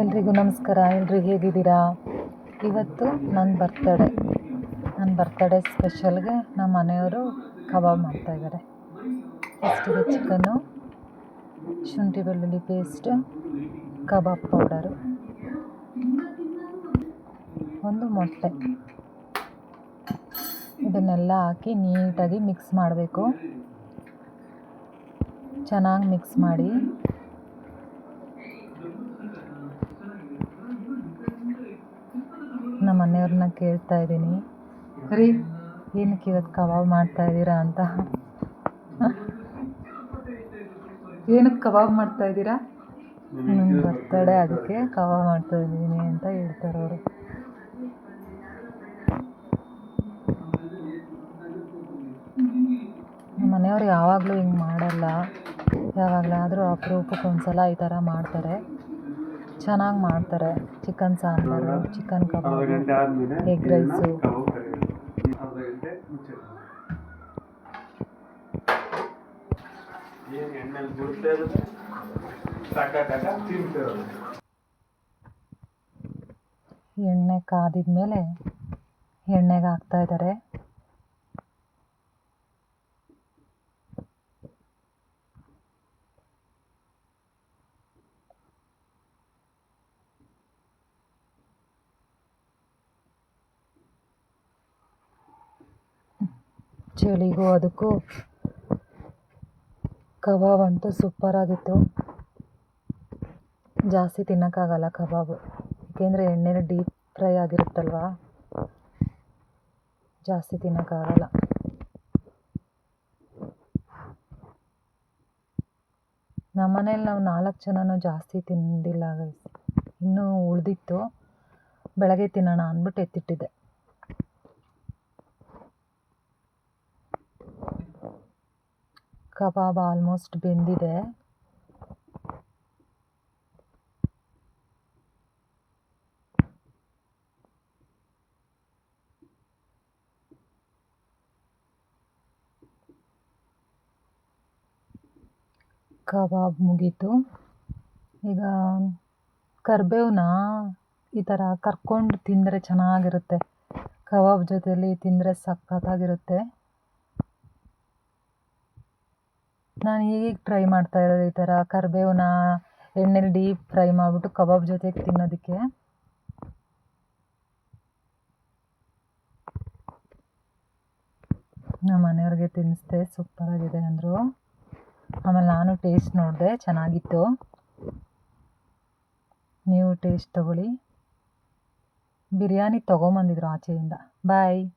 ಎಲ್ರಿಗೂ ನಮಸ್ಕಾರ. ಎಲ್ರಿಗೂ ಹೇಗಿದ್ದೀರಾ? ಇವತ್ತು ನನ್ನ ಬರ್ತಡೇ ನನ್ನ ಬರ್ತಡೇ ಸ್ಪೆಷಲ್ಗೆ ನಮ್ಮ ಮನೆಯವರು ಕಬಾಬ್ ಮಾಡ್ತಾಯಿದ್ದಾರೆ ಫಸ್ಟಿಗೆ ಚಿಕನ್ನು ಶುಂಠಿ ಬೆಳ್ಳುಳ್ಳಿ ಪೇಸ್ಟ್ ಕಬಾಬ್ ಪೌಡರು ಒಂದು ಮೊಟ್ಟೆ. ಇದನ್ನೆಲ್ಲ ಹಾಕಿ ನೀಟಾಗಿ ಮಿಕ್ಸ್ ಮಾಡಬೇಕು. ಚೆನ್ನಾಗಿ ಮಿಕ್ಸ್ ಮಾಡಿ. ಮನೆಯವ್ರನ್ನ ಕೇಳ್ತಾ ಇದ್ದೀನಿ. ರೀ ಏನಕ್ಕೆ ಇವತ್ತು ಕಬಾಬ್ ಮಾಡ್ತಾ ಇದ್ದೀರಾ ಅಂತ? ಏನಕ್ಕೆ ಕಬಾಬ್ ಮಾಡ್ತಾ ಇದ್ದೀರಾ? ನನ್ನ ಬರ್ತಡೆ, ಅದಕ್ಕೆ ಕಬಾಬ್ ಮಾಡ್ತಾ ಇದ್ದೀನಿ ಅಂತ ಹೇಳ್ತಾರೆ ಅವರು. ಮನೆಯವರು ಯಾವಾಗಲೂ ಹಿಂಗೆ ಮಾಡಲ್ಲ. ಯಾವಾಗಲಾದರೂ ಅಪರೂಪಕ್ಕೆ ಒಂದು ಸಲ ಈ ಥರ ಮಾಡ್ತಾರೆ. ಚೆನ್ನಾಗಿ ಮಾಡ್ತಾರೆ. Chicken sambar chicken kebab egg rice. ಎಣ್ಣೆ ಕಾದಿದ ಮೇಲೆ ಎಣ್ಣೆಗೆ ಹಾಕ್ತಾ ಇದ್ದಾರೆ ಚಳಿಗೂ ಅದಕ್ಕೂ ಕಬಾಬ್ ಅಂತೂ ಸೂಪರಾಗಿತ್ತು ಜಾಸ್ತಿ ತಿನ್ನೋಕ್ಕಾಗಲ್ಲ ಕಬಾಬು. ಏಕೆಂದರೆ ಎಣ್ಣೆಲಿ ಡೀಪ್ ಫ್ರೈ ಆಗಿರುತ್ತಲ್ವಾ? ಜಾಸ್ತಿ ತಿನ್ನೋಕ್ಕಾಗಲ್ಲ. ನಮ್ಮ ಮನೇಲಿ ನಾವು ನಾಲ್ಕು ಜನನೂ ಜಾಸ್ತಿ ತಿಂದಿಲ್ಲ ಇನ್ನೂ ಉಳಿದಿತ್ತು. ಬೆಳಗ್ಗೆ ತಿನ್ನೋಣ ಅಂದ್ಬಿಟ್ಟು ಎತ್ತಿಟ್ಟಿದ್ದೆ. ಕಬಾಬ್ ಆಲ್ಮೋಸ್ಟ್ ಬೆಂದಿದೆ. ಕಬಾಬ್ ಮುಗೀತು. ಈಗ ಕರ್ಬೇವನ್ನ ಈ ಥರ ಕರ್ಕೊಂಡು ತಿಂದರೆ ಚೆನ್ನಾಗಿರುತ್ತೆ. ಕಬಾಬ್ ಜೊತೆಯಲ್ಲಿ ತಿಂದರೆ ಸಖತ್ತಾಗಿರುತ್ತೆ. ನಾನು ಹೀಗೆ ಟ್ರೈ ಮಾಡ್ತಾ ಇರೋದು ಈ ಥರ ಕರಿಬೇವನ್ನ ಎಣ್ಣೆಲಿ ಡೀಪ್ ಫ್ರೈ ಮಾಡಿಬಿಟ್ಟು ಕಬಾಬ್ ಜೊತೆಗೆ ತಿನ್ನೋದಕ್ಕೆ. ನಮ್ಮ ಮನೆಯವ್ರಿಗೆ ತಿನ್ನಿಸ್ದೆ ಸೂಪರಾಗಿದೆ ಅಂದರು. ಆಮೇಲೆ ನಾನು ಟೇಸ್ಟ್ ನೋಡಿದೆ, ಚೆನ್ನಾಗಿತ್ತು. ನೀವು ಟೇಸ್ಟ್ ತಗೊಳ್ಳಿ. ಬಿರಿಯಾನಿ ತೊಗೊಂಬಂದಿದ್ರು ಆಚೆಯಿಂದ. ಬಾಯ್